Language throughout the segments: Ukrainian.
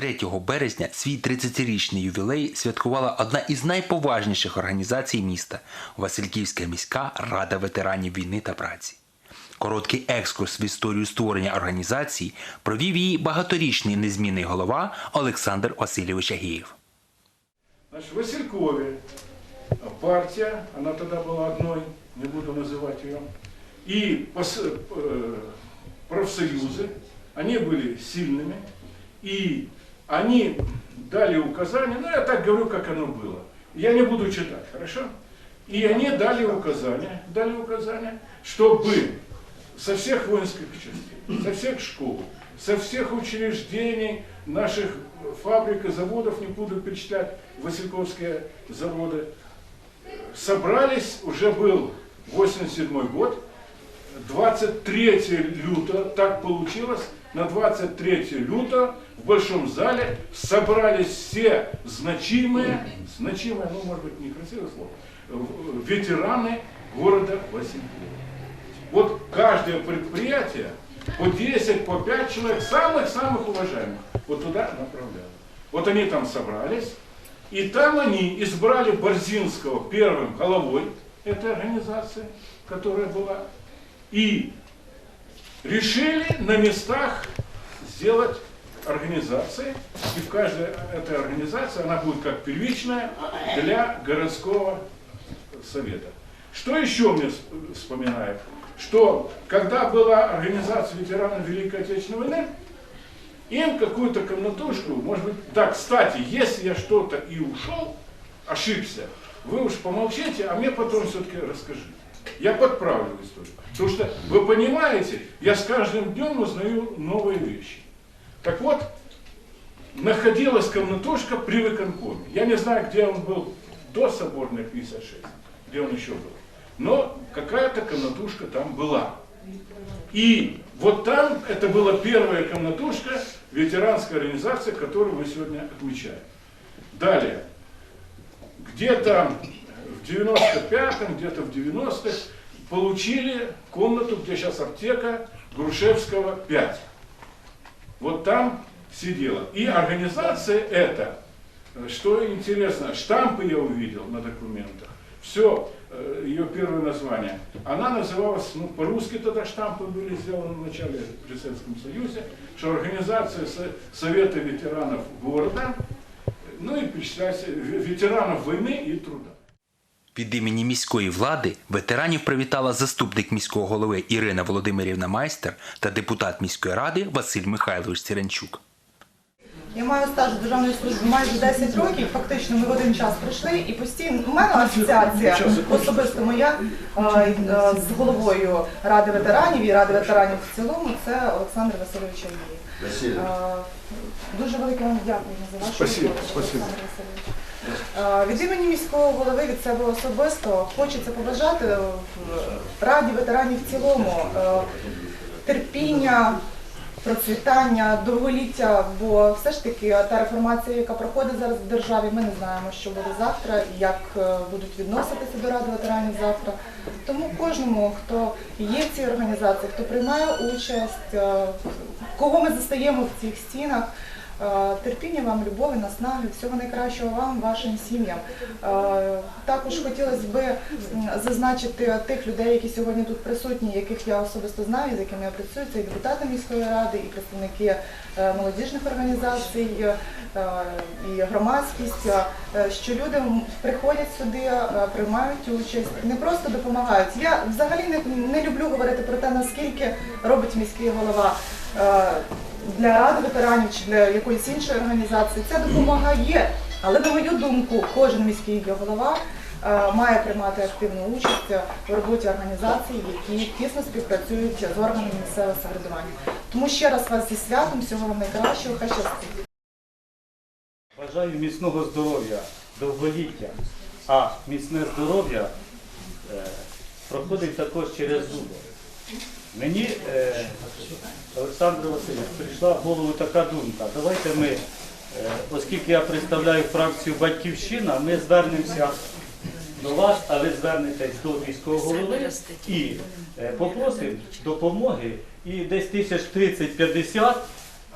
3 березня свій 30-річний ювілей святкувала одна із найповажніших організацій міста Васильківська міська рада ветеранів війни та праці. Короткий екскурс в історію створення організації провів її багаторічний незмінний голова Олександр Васильович Агієв. Значит, в Василькове партия, она тогда была одной, не буду называть ее, и пос- э, профсоюзы, они были сильными, и Они дали указания, ну я так говорю, как оно было. Я не буду читать, хорошо? И они дали указания, дали указания, чтобы со всех воинских частей, со всех школ, со всех учреждений наших фабрик и заводов, не буду перечислять Васильковские заводы, собрались, уже был 87 год, 23 лютого, так получилось, на 23 лютого в Большом зале собрались все значимые, значимые, ну может быть некрасивое слово, в- ветераны города Василькова. Вот каждое предприятие по 10, по 5 человек, самых-самых уважаемых, вот туда направляло. Вот они там собрались, и там они избрали Борзинского первым головой этой организации, которая была, и решили на местах сделать организации, и в каждой этой организации она будет как первичная для городского совета. Что еще мне вс- вспоминает? Что когда была организация ветеранов Великой Отечественной войны, им какую-то комнатушку, может быть, да, кстати, если я что-то и ушел, ошибся, вы уж помолчите, а мне потом все-таки расскажите. Я подправлю историю. Потому что, вы понимаете, я с каждым днем узнаю новые вещи. Так вот, находилась комнатушка при выконкоме. Я не знаю, где он был до соборной 56, где он еще был. Но какая-то комнатушка там была. И вот там это была первая комнатушка ветеранской организации, которую мы сегодня отмечаем. Далее. Где-то в 95-м, где-то в 90-х получили комнату, где сейчас аптека Грушевского 5. Вот там сидела. И организация эта, э, что интересно, штампы я увидел на документах. Все, ее первое название. Она называлась, ну, по-русски тогда штампы были сделаны в начале при Советском Союзе, что организация Со- Совета ветеранов города, ну и перечисляйте, ве- ветеранов войны и труда. Від імені міської влади ветеранів привітала заступник міського голови Ірина Володимирівна Майстер та депутат міської ради Василь Михайлович Циренчук. Я маю стаж в державній службі майже 10 років. Фактично, ми в один час прийшли і постійно у мене асоціація особисто моя е, е, з головою ради ветеранів і ради ветеранів в цілому. Це Олександр Васильович Алієв. Е, Дуже велике вам дякую за вашу Спасибо, спасибо. Олександр Васильович. Е, Від імені міського голови від себе особисто хочеться побажати е, раді ветеранів в цілому е, терпіння, процвітання, довголіття, бо все ж таки та реформація, яка проходить зараз в державі, ми не знаємо, що буде завтра як будуть відноситися до ради ветеранів завтра. Тому кожному, хто є в цій організації, хто приймає участь, кого ми застаємо в цих стінах. Е, Терпіння вам, любові, наснаги, всього найкращого вам, вашим сім'ям. Е, Також хотілося б зазначити тих людей, які сьогодні тут присутні, яких я особисто знаю, з якими я працюю, це і депутати міської ради, і представники е, молодіжних організацій, і громадськість, що люди приходять сюди, приймають участь, не просто допомагають. Я взагалі не, не люблю говорити про те, наскільки робить міський голова. Для ради ветеранів чи для якоїсь іншої організації ця допомога є. Але на мою думку, кожен міський голова е, має приймати активну участь в роботі організацій, які тісно співпрацюють з органами місцевого самоврядування. Тому ще раз вас зі святом, всього вам найкращого, хай щастить. Бажаю міцного здоров'я, довголіття. А міцне здоров'я е, проходить також через зуби. Мені, е, Олександр Васильович, прийшла в голову така думка. Давайте ми, е, оскільки я представляю фракцію Батьківщина, ми звернемося до вас, а ви звернетесь до міського голови і е, попросимо допомоги. І десь тисяч 30-50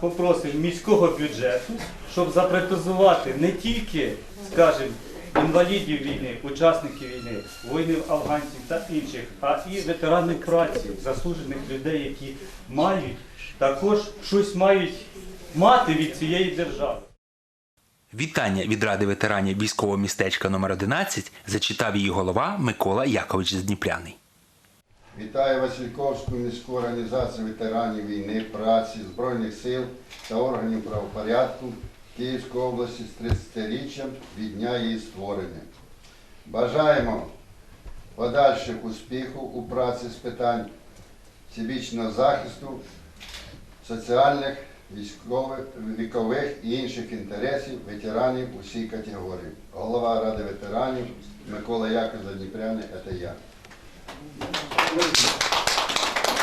попросимо міського бюджету, щоб запретизувати не тільки, скажімо, інвалідів війни, учасників війни, воїнів афганців та інших, а і ветеранів праці, заслужених людей, які мають також щось мають мати від цієї держави. Вітання від Ради ветеранів військового містечка номер 11 зачитав її голова Микола Якович Здніпряний. Вітаю Васильковську міську організацію ветеранів війни, праці, Збройних сил та органів правопорядку Київської області з 30-річчям від дня її створення. Бажаємо подальших успіхів у праці з питань всебічного захисту, соціальних, вікових і інших інтересів ветеранів усіх категорій. Голова Ради ветеранів Микола Яковлевич Задніпряний, це я.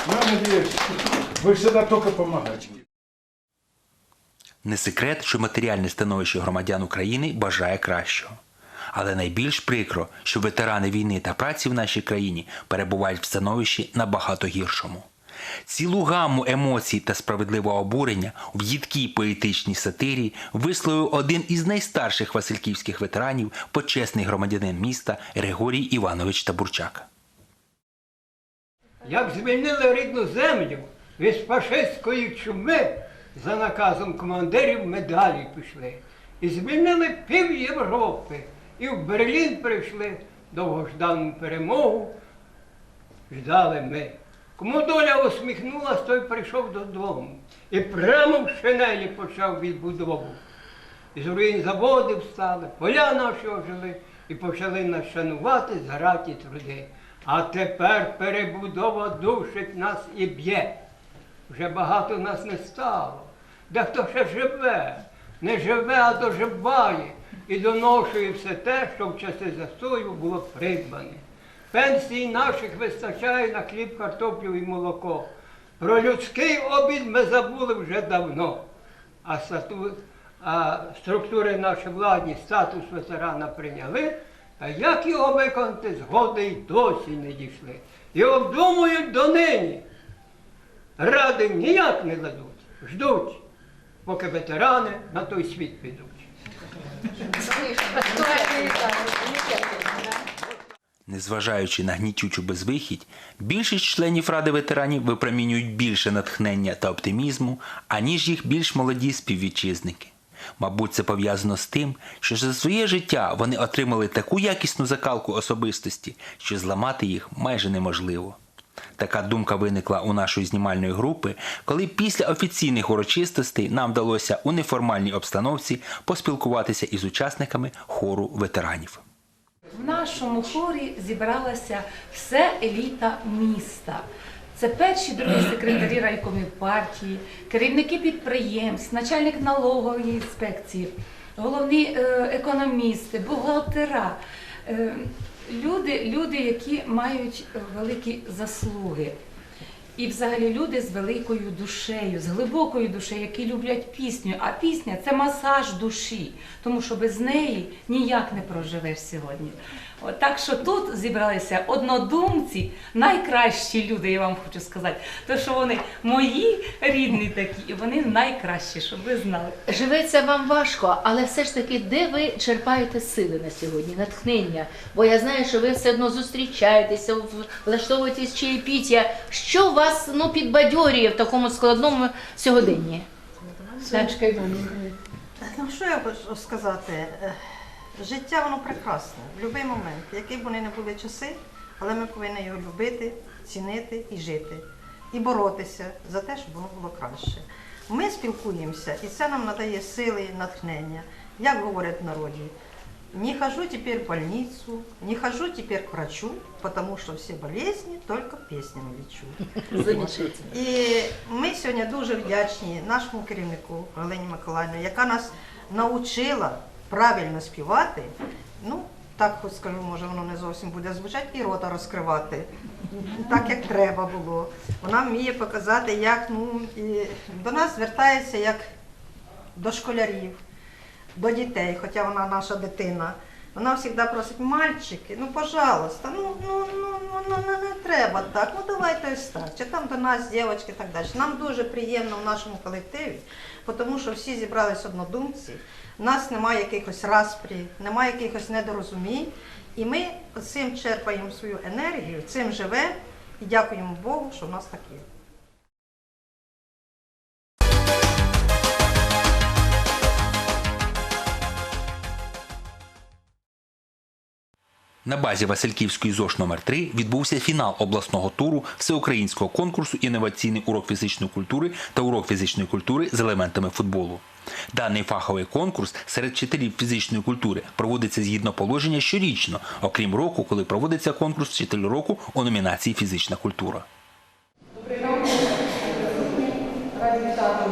Я надеюсь, вы всегда только помогаете. Не секрет, що матеріальне становище громадян України бажає кращого. Але найбільш прикро, що ветерани війни та праці в нашій країні перебувають в становищі набагато гіршому. Цілу гамму емоцій та справедливого обурення в їдкій поетичній сатирі висловив один із найстарших васильківських ветеранів, почесний громадянин міста Григорій Іванович Табурчак. Як звільнили рідну землю від фашистської чуми, за наказом командирів ми далі пішли. І звільнили пів Європи. І в Берлін прийшли довгождану перемогу. Ждали ми. Кому доля усміхнулась, той прийшов додому. І прямо в шинелі почав відбудову. Із руїн заводи встали, поля наші ожили і почали нас шанувати зграті труди. А тепер перебудова душить нас і б'є. Вже багато нас не стало. Дехто ще живе, не живе, а доживає і доношує все те, що в часи застою було придбане. Пенсії наших вистачає на хліб, картоплю і молоко. Про людський обід ми забули вже давно. А, стату... а структури наші владні статус ветерана прийняли, та як його виконати згоди й досі не дійшли. І обдумують донині. Ради ніяк не дадуть, ждуть, поки ветерани на той світ підуть. Незважаючи на гнітючу безвихідь, більшість членів Ради ветеранів випромінюють більше натхнення та оптимізму, аніж їх більш молоді співвітчизники. Мабуть, це пов'язано з тим, що за своє життя вони отримали таку якісну закалку особистості, що зламати їх майже неможливо. Така думка виникла у нашої знімальної групи, коли після офіційних урочистостей нам вдалося у неформальній обстановці поспілкуватися із учасниками хору ветеранів. В нашому хорі зібралася вся еліта міста. Це перші другі секретарі райкомів партії, керівники підприємств, начальник налогової інспекції, головні е, економісти, бухгалтера. Люди, люди, які мають великі заслуги. І взагалі люди з великою душею, з глибокою душею, які люблять пісню. А пісня це масаж душі, тому що без неї ніяк не проживеш сьогодні. Так що тут зібралися однодумці, найкращі люди, я вам хочу сказати. То що вони мої рідні такі, і вони найкращі, щоб ви знали. Живеться вам важко, але все ж таки, де ви черпаєте сили на сьогодні, натхнення? Бо я знаю, що ви все одно зустрічаєтеся, влаштовуєтесь чаєпіття. Що вас ну, підбадьорює в такому складному сьогоденні? Танечка Іванівна. Ну, що я хочу сказати? Е, Життя воно прекрасне в будь-який момент, які б вони не були часи, але ми повинні його любити, цінити і жити, і боротися за те, щоб воно було краще. Ми спілкуємося, і це нам надає сили, натхнення. Як говорять в народі, не хожу теперь в больницу, не хожу теперь к врачу, потому что все болезни только песнями лечу. Замечательно. І ми сьогодні дуже вдячні нашому керівнику Галині Миколаївні, яка нас навчила правильно співати. Ну, так хоч скажу, може воно не зовсім буде звучати, і рота розкривати, так як треба було. Вона вміє показати, як ну, і до нас звертається як до школярів, до дітей, хоча вона наша дитина. Вона завжди просить, мальчики, ну пожалуйста, ну, ну, ну, ну, ну, не треба так, ну давайте ось так. Чи там до нас дівчатки так далі. Нам дуже приємно в нашому колективі, тому що всі зібрались однодумці, у нас немає якихось распрі, немає якихось недорозумінь. І ми цим черпаємо свою енергію, цим живемо і дякуємо Богу, що в нас так є. На базі Васильківської ЗОШ номер 3 відбувся фінал обласного туру всеукраїнського конкурсу Інноваційний урок фізичної культури та урок фізичної культури з елементами футболу. Даний фаховий конкурс серед вчителів фізичної культури проводиться згідно положення щорічно, окрім року, коли проводиться конкурс вчитель року у номінації Фізична культура. Раді вітати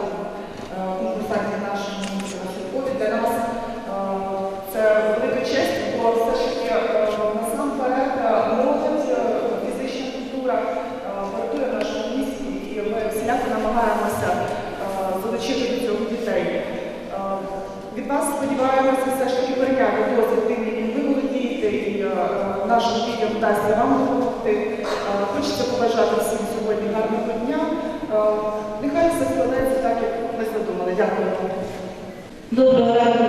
е, конкурсантів нашому Василькові. Для нас е, це велика честь, бо все ж таки е, насамперед е, молодь, е, фізична культура е, вартує в нашому місті, і ми всіляко намагаємося е, залучити до цього дітей. Е, Від вас сподіваємося все ж таки перейняти досвід тим, яким ви володієте, і нашому відео вдасться вам допомогти. Е, Хочеться побажати всім сьогодні гарного дня. Е, Нехай все складається так, як ми задумали. Дякую. Доброго ранку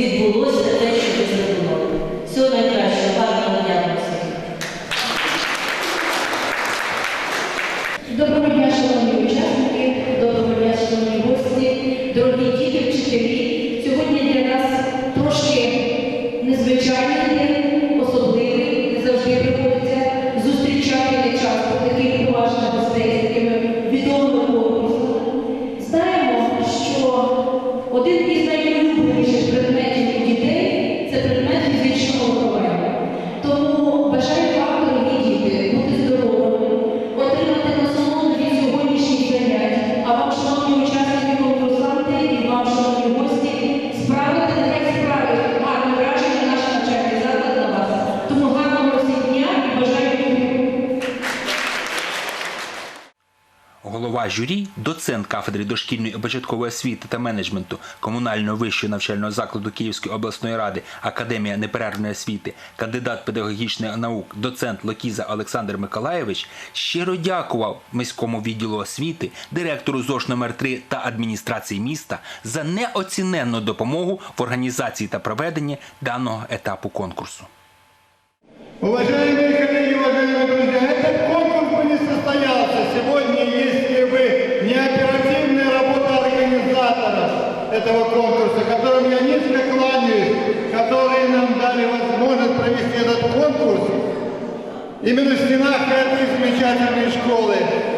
щоб журі, доцент кафедри дошкільної і початкової освіти та менеджменту комунального вищого навчального закладу Київської обласної ради Академія неперервної освіти, кандидат педагогічних наук, доцент Локіза Олександр Миколаєвич щиро дякував міському відділу освіти, директору ЗОШ номер 3 та адміністрації міста за неоціненну допомогу в організації та проведенні даного етапу конкурсу. Уважаемые этого конкурса, которым я низко кланяюсь, которые нам дали возможность провести этот конкурс именно в стенах этой замечательной школы.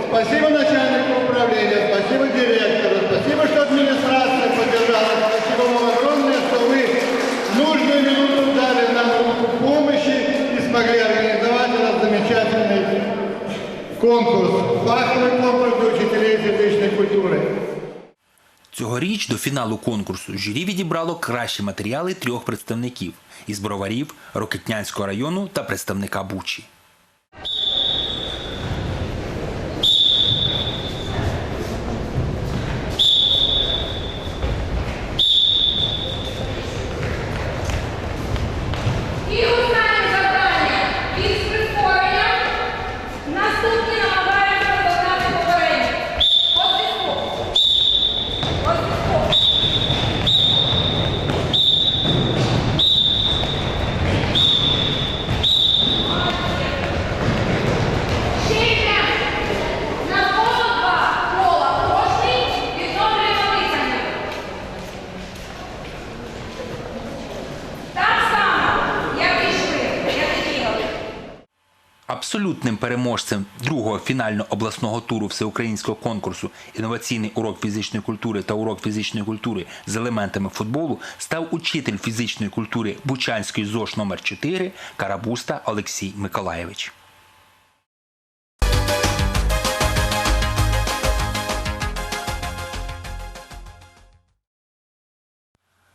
Спасибо начальнику управления, спасибо директору, спасибо, что администрация поддержала, спасибо вам огромное, что вы нужную минуту дали нам руку помощи и смогли организовать этот замечательный конкурс, фаховый конкурс для учителей физической культуры. Цьогоріч до фіналу конкурсу журі відібрало кращі матеріали трьох представників із броварів, Рокетнянського району та представника Бучі. Абсолютним переможцем другого фінального обласного туру всеукраїнського конкурсу Інноваційний урок фізичної культури та урок фізичної культури з елементами футболу став учитель фізичної культури Бучанської ЗОЖ номер 4 Карабуста Олексій Миколаєвич.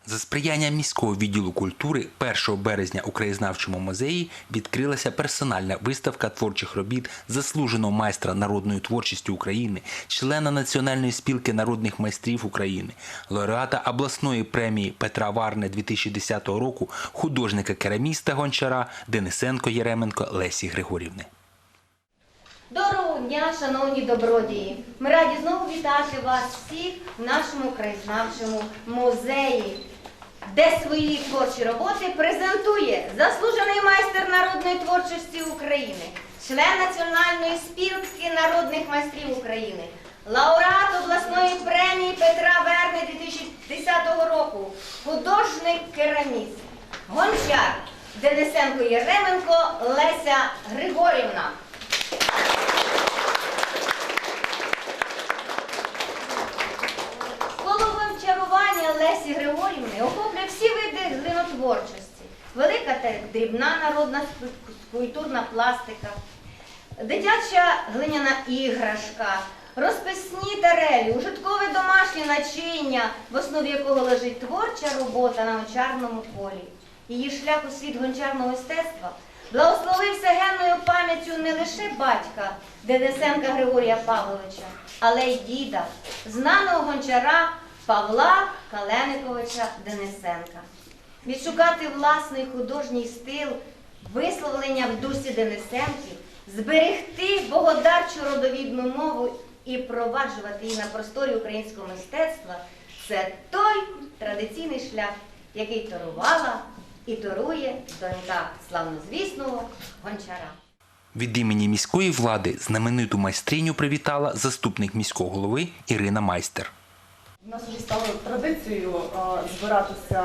За сприяння міського відділу культури 1 березня у краєзнавчому музеї відкрилася персональна виставка творчих робіт заслуженого майстра народної творчості України, члена Національної спілки народних майстрів України, лауреата обласної премії Петра Варни 2010 року, художника кераміста гончара Денисенко Єременко Лесі Григорівни. Доброго дня, шановні добродії! Ми раді знову вітати вас всіх в нашому краєзнавчому музеї, де свої творчі роботи презентує заслужений майстер народної творчості України, член Національної спілки народних майстрів України, лауреат обласної премії Петра Верни 2010 року, художник кераміст, гончар Денисенко Єременко Леся Григорівна. Коло чарування Лесі Григорівни глинотворчості. Велика та дрібна народна скульптурна пластика, дитяча глиняна іграшка, розписні тарелі, ужиткове домашнє начиння, в основі якого лежить творча робота на гончарному полі. Її шлях у світ гончарного мистецтва благословився генною пам'яттю не лише батька Денисенка Григорія Павловича, але й діда, знаного гончара Павла Калениковича Денисенка. Відшукати власний художній стил, висловлення в дусі Денисенків, зберегти богодарчу родовідну мову і проваджувати її на просторі українського мистецтва це той традиційний шлях, який торувала і торує донька славнозвісного гончара. Від імені міської влади знамениту майстриню привітала заступник міського голови Ірина Майстер. У нас вже стало традицією збиратися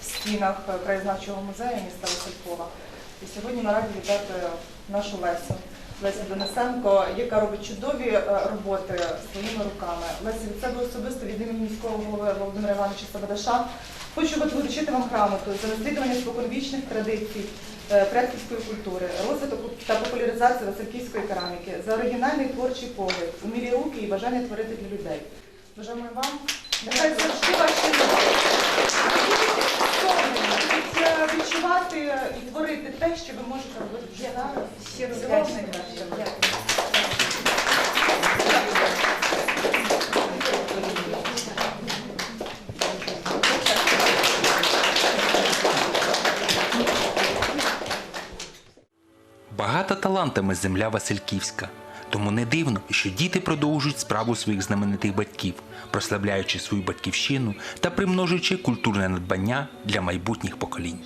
в стінах краєзнавчого музею міста Василькова. І сьогодні ми раді вітати нашу Лесю. Лесю Денисенко, яка робить чудові е, роботи своїми руками. Леся, від себе особисто від імені міського голови Володимира Івановича Сабадаша хочу вручити вам грамоту за наслідування споконвічних традицій е, предківської культури, розвиток та популяризацію васильківської кераміки, за оригінальний творчий погляд, умілі руки і бажання творити для людей. Бажаємо вам. Нехай завжди ваші будуть відчувати і творити те, що ви можете робити вже зараз. Щиро вдячна. Багата талантами земля Васильківська. Тому не дивно, що діти продовжують справу своїх знаменитих батьків, прославляючи свою батьківщину та примножуючи культурне надбання для майбутніх поколінь.